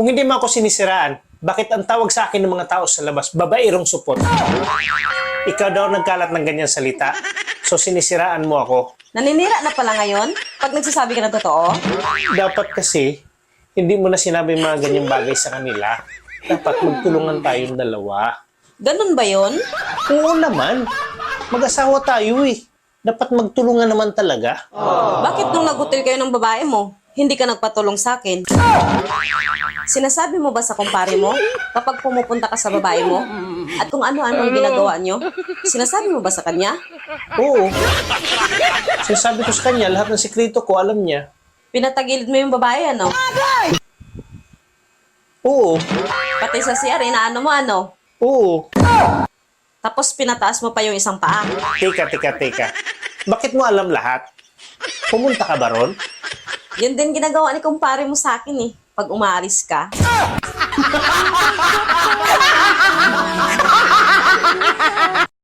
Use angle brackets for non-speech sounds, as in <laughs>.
Kung hindi mo ako sinisiraan, bakit ang tawag sa akin ng mga tao sa labas, babairong supot? Ikaw daw nagkalat ng ganyan salita. So sinisiraan mo ako. Naninira na pala ngayon? Pag nagsasabi ka ng totoo? Dapat kasi, hindi mo na sinabi mga ganyang bagay sa kanila. Dapat magtulungan tayong dalawa. Ganun ba yon? Oo naman. Mag-asawa tayo eh. Dapat magtulungan naman talaga. Bakit nung nagutil kayo ng babae mo, hindi ka nagpatulong sa akin? Sinasabi mo ba sa kumpare mo kapag pumupunta ka sa babae mo at kung ano-ano ang ginagawa nyo? Sinasabi mo ba sa kanya? Oo. Sinasabi ko sa kanya, lahat ng sikreto ko, alam niya. Pinatagilid mo yung babae, ano? Oo. Pati sa CR, inaano mo, ano? Oo. Tapos pinataas mo pa yung isang paa. Teka, teka, teka. Bakit mo alam lahat? Pumunta ka ba ron? Yun din ginagawa ni kumpare mo sa akin eh. Pag umaalis ka. <laughs>